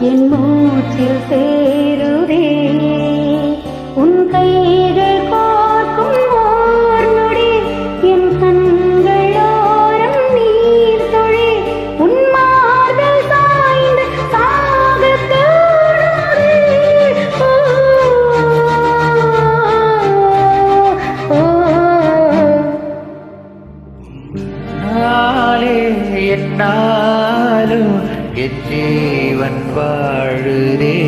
என் மூச்சில் சேருதே என்னாலும் வாழுதே.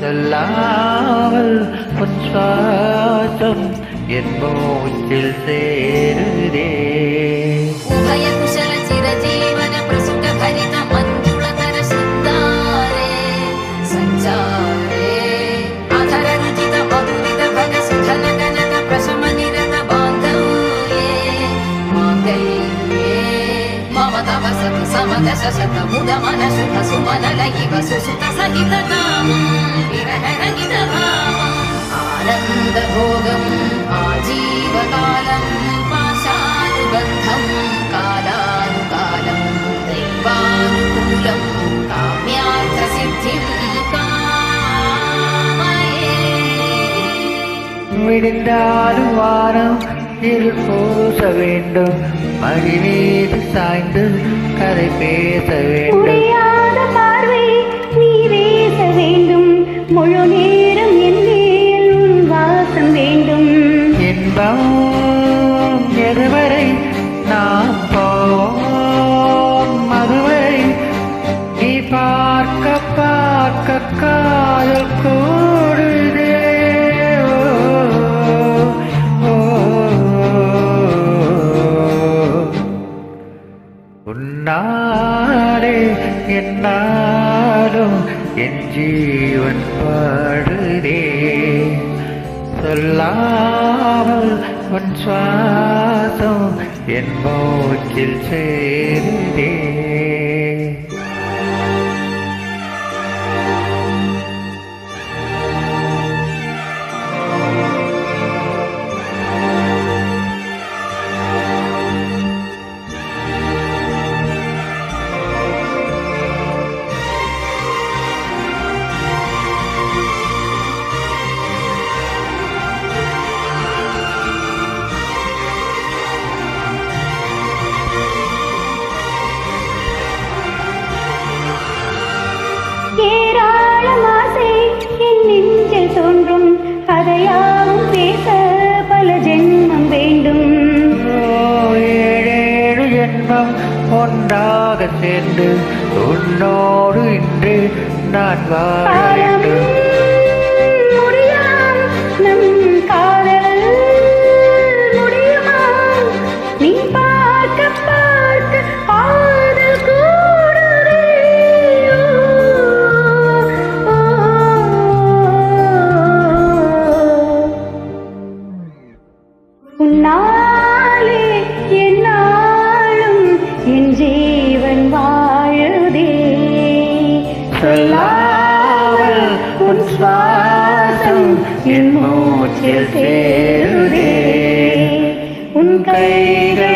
சொல்லாமல் உன் சுவாசம் என் மூச்சில் சேருதே. மமத வசது சமத சசத முதமன சுக சுமனல இவ சுசுத சகித காமம் விரகரகித காமம் ஆனந்த போகம் ஆஜீவ காலம் பாஷாது பந்தம் காலானு காலம் தெய்வானுகூலம் காமியார்த்த சித்திம் விடிந்தாலும் வாரம் இரு பூச வேண்டும் மழை சாய்ந்து கதை பேச வேண்டும். ஜீவன் பாடுதே. சொல்லாமல் உன் சுவாசம் என் மூச்சில் சேருதே. ஒன்றாக சேர்ந்து உன்னோடு இன்று நான் வாழ வேண்டும். என் ஜீவன் வாழுதே. சொல்லாமல் உன் சுவாசம் என் மூச்சில் சேருதே. உன் கைகள்